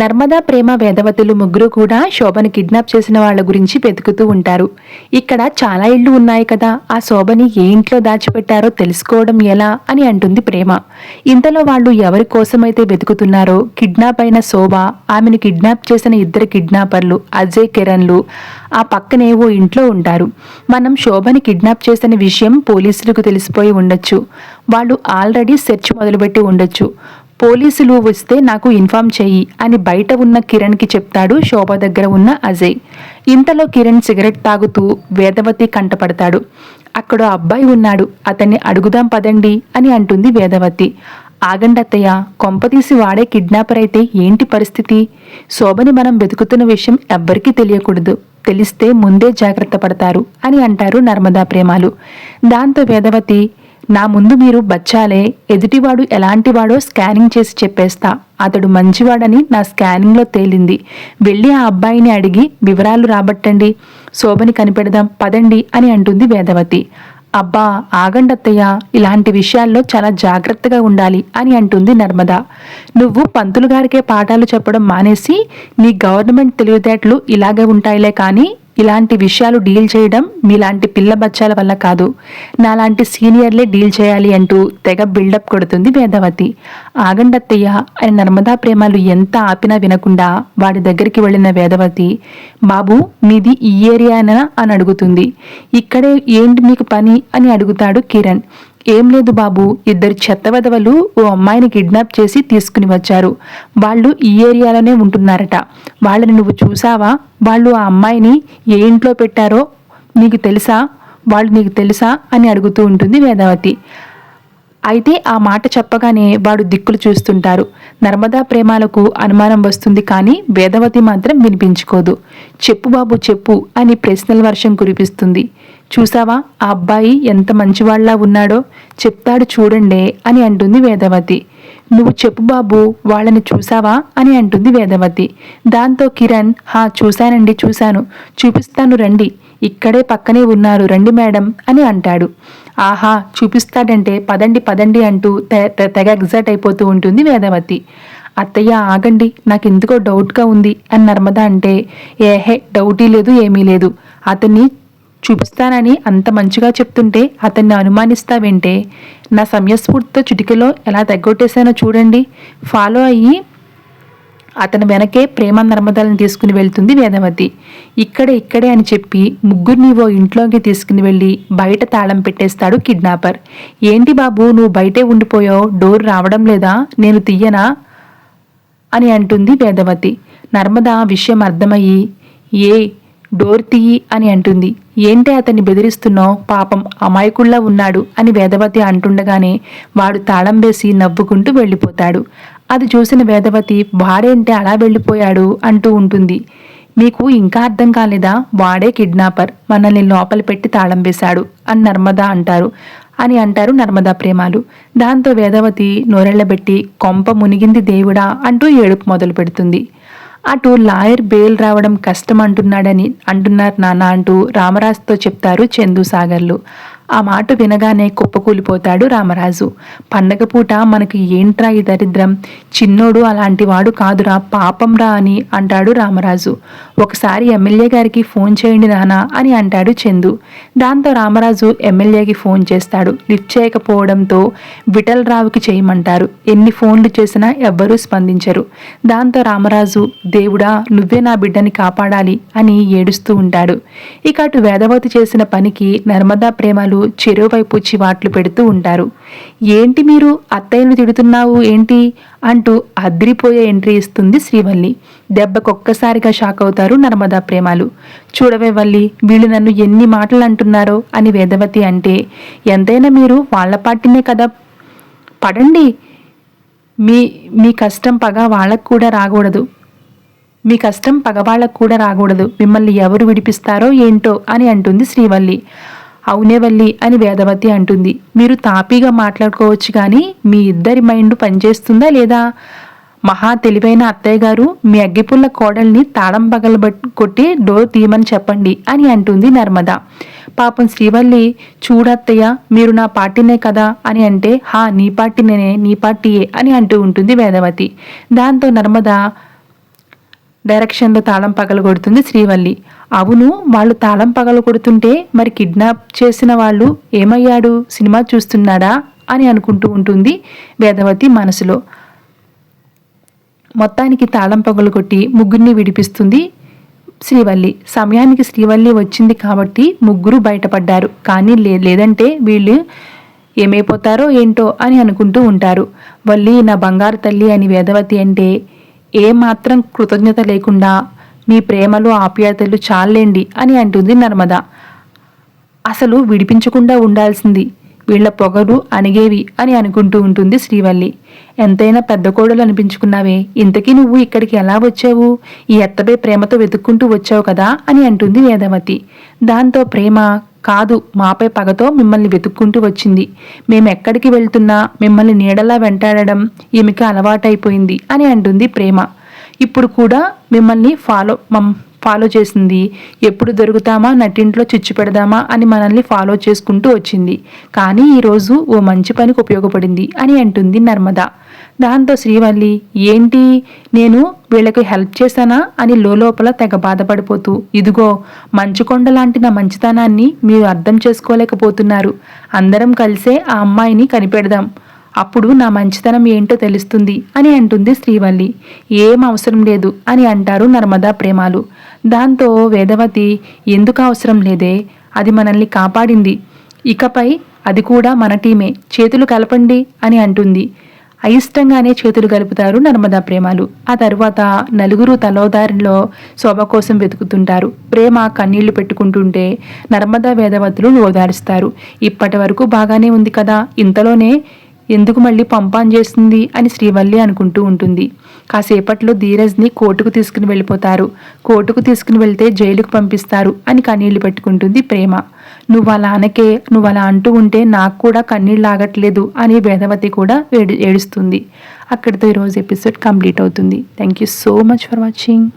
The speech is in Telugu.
నర్మదా ప్రేమ వేదవతులు ముగ్గురు కూడా శోభని కిడ్నాప్ చేసిన వాళ్ళ గురించి వెతుకుతూ ఉంటారు. ఇక్కడ చాలా ఇళ్ళు ఉన్నాయి కదా ఆ శోభని ఏ ఇంట్లో దాచిపెట్టారో తెలుసుకోవడం ఎలా అని అంటుంది ప్రేమ. ఇంతలో వాళ్ళు ఎవరి కోసమైతే వెతుకుతున్నారో కిడ్నాప్ అయిన శోభ ఆమెను కిడ్నాప్ చేసిన ఇద్దరు కిడ్నాపర్లు అజయ్ కిరణ్లు ఆ పక్కనే ఓ ఇంట్లో ఉంటారు. మనం శోభని కిడ్నాప్ చేసిన విషయం పోలీసులకు తెలిసిపోయి ఉండొచ్చు. వాళ్ళు ఆల్రెడీ సెర్చ్ మొదలుపెట్టి ఉండొచ్చు. పోలీసులు వస్తే నాకు ఇన్ఫామ్ చెయ్యి అని బయట ఉన్న కిరణ్కి చెప్తాడు శోభ దగ్గర ఉన్న అజయ్. ఇంతలో కిరణ్ సిగరెట్ తాగుతూ వేదవతి కంటపడతాడు. అక్కడ అబ్బాయి ఉన్నాడు అతన్ని అడుగుదాం పదండి అని అంటుంది వేదవతి. ఆగండి అత్తయ్య కొంపతీసి వాడే కిడ్నాపర్ అయితే ఏంటి పరిస్థితి? శోభని మనం వెతుకుతున్న విషయం ఎవ్వరికీ తెలియకూడదు తెలిస్తే ముందే జాగ్రత్త పడతారు అని అంటారు నర్మదా ప్రేమాలు. దాంతో వేదవతి నా ముందు మీరు బచ్చాలే ఎదుటివాడు ఎలాంటివాడో స్కానింగ్ చేసి చెప్పేస్తా. అతడు మంచివాడని నా స్కానింగ్లో తేలింది. వెళ్ళి ఆ అబ్బాయిని అడిగి వివరాలు రాబట్టండి. శోభని కనిపెడదాం పదండి అని అంటుంది వేదవతి. అబ్బా ఆగండత్తయ్య ఇలాంటి విషయాల్లో చాలా జాగ్రత్తగా ఉండాలి అని అంటుంది నర్మద. నువ్వు పంతులు గారికే పాఠాలు చెప్పడం మానేసి నీ గవర్నమెంట్ తెలివితేటలు ఇలాగే ఉంటాయిలే కానీ ఇలాంటి విషయాలు డీల్ చేయడం మీలాంటి పిల్ల బచ్చాల వల్ల కాదు. నాలాంటి సీనియర్లే డీల్ చేయాలి అంటూ తెగ బిల్డప్ కొడుతుంది వేదవతి. ఆగండత్తయ్య ఆయన నర్మదా ప్రేమలు ఎంత ఆపినా వినకుండా వాడి దగ్గరికి వెళ్ళిన వేదవతి బాబు మీది ఈ ఏరియానా? అని అడుగుతుంది. ఇక్కడే ఏంటి మీకు పని? అని అడుగుతాడు కిరణ్. ఏం లేదు బాబు ఇద్దరు చెత్తవదవలు ఓ అమ్మాయిని కిడ్నాప్ చేసి తీసుకుని వచ్చారు. వాళ్ళు ఈ ఏరియాలోనే ఉంటున్నారట. వాళ్ళని నువ్వు చూసావా? వాళ్ళు ఆ అమ్మాయిని ఏ ఇంట్లో పెట్టారో నీకు తెలుసా? వాళ్ళు నీకు తెలుసా? అని అడుగుతూ ఉంటుంది వేదావతి. అయితే ఆ మాట చెప్పగానే వాడు దిక్కులు చూస్తుంటారు. నర్మదా ప్రేమాలకు అనుమానం వస్తుంది కానీ వేదవతి మాత్రం వినిపించుకోదు. చెప్పు బాబు చెప్పు అని ప్రశ్నల వర్షం కురిపిస్తుంది. చూసావా ఆ అబ్బాయి ఎంత మంచివాళ్ళా ఉన్నాడో? చెప్తాడు చూడండే అని అంటుంది వేదవతి. నువ్వు చెప్పు బాబు వాళ్ళని చూసావా అని అంటుంది వేదవతి. దాంతో కిరణ్ హా చూశానండి చూశాను. చూపిస్తాను రండి. ఇక్కడే పక్కనే ఉన్నారు రండి మేడం అని అంటాడు. ఆహా చూపిస్తాడంటే పదండి పదండి అంటూ తెగ ఎగ్జైట్ అయిపోతూ ఉంటుంది వేదవతి. అత్తయ్య ఆగండి నాకు ఎందుకో డౌట్గా ఉంది అని నర్మద అంటే ఏహే డౌటీ లేదు ఏమీ లేదు. అతన్ని చూపిస్తానని అంత మంచిగా చెప్తుంటే అతన్ని అనుమానిస్తావేంటే నా సమయస్ఫూర్తితో చిటికలో ఎలా తగ్గొట్టేశానో చూడండి. ఫాలో అయ్యి అతని వెనకే ప్రేమ నర్మదాలను తీసుకుని వెళ్తుంది వేదవతి ఇక్కడే ఇక్కడే అని చెప్పి ముగ్గురిని ఓ ఇంట్లోకి తీసుకుని వెళ్ళి బయట తాళం పెట్టేస్తాడు కిడ్నాపర్. ఏంటి బాబు నువ్వు బయటే ఉండిపోయావు? డోర్ రావడం లేదా? నేను తీయనా అని అంటుంది వేదవతి నర్మద విషయం అర్థమయ్యి ఏ డోర్ తీయి అని అంటుంది. ఏంటి అతన్ని బెదిరిస్తున్నావు? పాపం అమాయకుల్లా ఉన్నాడు అని వేదవతి అంటుండగానే వాడు తాళం వేసి నవ్వుకుంటూ వెళ్ళిపోతాడు. అది చూసిన వేదవతి వాడేంటే అలా వెళ్ళిపోయాడు అంటూ ఉంటుంది. మీకు ఇంకా అర్థం కాలేదా? వాడే కిడ్నాపర్. మనల్ని లోపల పెట్టి తాళం వేశాడు అని నర్మదా అంటారు. అని అంటారు నర్మదా ప్రేమాలు. దాంతో వేదవతి నోరెళ్ళబెట్టి కొంప మునిగింది దేవుడా అంటూ ఏడుపు మొదలు పెడుతుంది. అటు లాయర్ బెయిల్ రావడం కష్టం అంటున్నాడని అంటున్నారు నాన్న అంటూ రామరాజుతో చెప్తారు చందు సాగర్లు. ఆ మాట వినగానే కుప్పకూలిపోతాడు రామరాజు. పండగ పూట మనకి ఏంట్రా ఈ దరిద్రం? చిన్నోడు అలాంటివాడు కాదురా పాపంరా అని అంటాడు రామరాజు. ఒకసారి ఎమ్మెల్యే గారికి ఫోన్ చేయండి నానా అని అంటాడు చందు. దాంతో రామరాజు ఎమ్మెల్యేకి ఫోన్ చేస్తాడు. లిఫ్ట్ చేయకపోవడంతో విఠలరావుకి చేయమంటారు. ఎన్ని ఫోన్లు చేసినా ఎవ్వరూ స్పందించరు. దాంతో రామరాజు దేవుడా నువ్వే నా బిడ్డని కాపాడాలి అని ఏడుస్తూ ఉంటాడు. ఇక అటు వేదవతి చేసిన పనికి నర్మదా ప్రేమలు వాళ్ళు చెరువువైపు చివాట్లు పెడుతూ ఉంటారు. ఏంటి మీరు అత్తయ్యను తిడుతున్నావు? ఏంటి? అంటూ అద్రిపోయే ఎంట్రీ ఇస్తుంది శ్రీవల్లి. దెబ్బకొక్కసారిగా షాక్ అవుతారు నర్మదా ప్రేమాలు. చూడవే వల్లి వీళ్ళు నన్ను ఎన్ని మాటలు అంటున్నారో? అని వేదవతి అంటే ఎంతైనా మీరు వాళ్ళ పాటినే కదా. పడండి. మీ మీ కష్టం పగ వాళ్ళకు కూడా రాకూడదు. మీ కష్టం పగవాళ్ళకు కూడా రాకూడదు. మిమ్మల్ని ఎవరు విడిపిస్తారో ఏంటో? అని అంటుంది శ్రీవల్లి. అవునేవల్లి అని వేదవతి అంటుంది. మీరు తాపీగా మాట్లాడుకోవచ్చు కానీ మీ ఇద్దరి మైండ్ పనిచేస్తుందా లేదా? మహా తెలివైన అత్తయ్య గారు మీ అగ్గిపుల్ల కోడల్ని తాళం పగలబట్ కొట్టి డోర్ తీయమని చెప్పండి అని అంటుంది నర్మద. పాపం శ్రీవల్లి చూడత్తయ్య మీరు నా పార్టీనే కదా అని అంటే హా నీ పార్టీనే నీ పార్టీయే అని అంటూ ఉంటుంది వేదవతి. దాంతో నర్మద డైరెక్షన్లో తాళం పగలు కొడుతుంది శ్రీవల్లి. అవును వాళ్ళు తాళం పగలు కొడుతుంటే మరి కిడ్నాప్ చేసిన వాళ్ళు ఏమయ్యాడు? సినిమా చూస్తున్నాడా? అని అనుకుంటూ ఉంటుంది వేదవతి మనసులో. మొత్తానికి తాళం పగలు కొట్టి ముగ్గురిని విడిపిస్తుంది శ్రీవల్లి. సమయానికి శ్రీవల్లి వచ్చింది కాబట్టి ముగ్గురు బయటపడ్డారు. కానీ లే లేదంటే వీళ్ళు ఏమైపోతారో ఏంటో అని అనుకుంటూ ఉంటారు. వల్లి నా బంగారు తల్లి అని వేదవతి అంటే ఏమాత్రం కృతజ్ఞత లేకుండా మీ ప్రేమలు ఆప్యాయతలు చాలేండి అని అంటుంది నర్మద. అసలు విడిపించకుండా ఉండాల్సింది వీళ్ళ పొగలు అణిగేవి అని అనుకుంటూ ఉంటుంది శ్రీవల్లి. ఎంతైనా పెద్ద కోడలు అనిపించుకున్నావే ఇంతకీ నువ్వు ఇక్కడికి ఎలా వచ్చావు? ఈ ఎత్తపై ప్రేమతో వెతుక్కుంటూ వచ్చావు కదా అని అంటుంది వేదవతి. దాంతో ప్రేమ కాదు మాపై పగతో మిమ్మల్ని వెతుక్కుంటూ వచ్చింది. మేమెక్కడికి వెళ్తున్నా మిమ్మల్ని నీడలా వెంటాడడం ఈమెకి అలవాటైపోయింది అని అంటుంది ప్రేమ. ఇప్పుడు కూడా మిమ్మల్ని ఫాలో మమ్ ఫాలో చేసింది. ఎప్పుడు దొరుకుతామా నటింట్లో చిచ్చు పెడదామా అని మనల్ని ఫాలో చేసుకుంటూ వచ్చింది. కానీ ఈరోజు ఓ మంచి పనికి ఉపయోగపడింది అని అంటుంది నర్మదా. దాంతో శ్రీవల్లి ఏంటి? నేను వీళ్ళకి హెల్ప్ చేశానా? అని లోపల తెగ బాధపడిపోతూ ఇదిగో మంచుకొండ లాంటి నా మంచితనాన్ని మీరు అర్థం చేసుకోలేకపోతున్నారు. అందరం కలిసే ఆ అమ్మాయిని కనిపెడదాం. అప్పుడు నా మంచితనం ఏంటో తెలుస్తుంది అని అంటుంది శ్రీవల్లి. ఏం అవసరం లేదు అని అంటారు నర్మదా ప్రేమాలు. దాంతో వేదవతి ఎందుకు అవసరం లేదే? అది మనల్ని కాపాడింది. ఇకపై అది కూడా మన టీమే. చేతులు కలపండి అని అంటుంది. అయిష్టంగానే చేతులు కలుపుతారు నర్మదా ప్రేమలు. ఆ తరువాత నలుగురు తలోదారిలో శోభ కోసం వెతుకుతుంటారు. ప్రేమ కన్నీళ్ళు పెట్టుకుంటుంటే నర్మదా వేదవతులు ఓదారుస్తారు. ఇప్పటి వరకు బాగానే ఉంది కదా. ఇంతలోనే ఎందుకు మళ్ళీ పంపాన్ చేస్తుంది అని శ్రీవల్లి అనుకుంటూ ఉంటుంది. కాసేపట్లో ధీరజ్ని కోర్టుకు తీసుకుని వెళ్ళిపోతారు. కోర్టుకు తీసుకుని వెళ్తే జైలుకు పంపిస్తారు అని కన్నీళ్ళు పెట్టుకుంటుంది ప్రేమ. నువ్వు అలా అనకే నువ్వు అలా అంటూ ఉంటే నాకు కూడా కన్నీళ్ళు ఆగట్లేదు అని వేదవతి కూడా ఏడుస్తుంది. అక్కడితో ఈరోజు ఎపిసోడ్ కంప్లీట్ అవుతుంది. Thank you so much for watching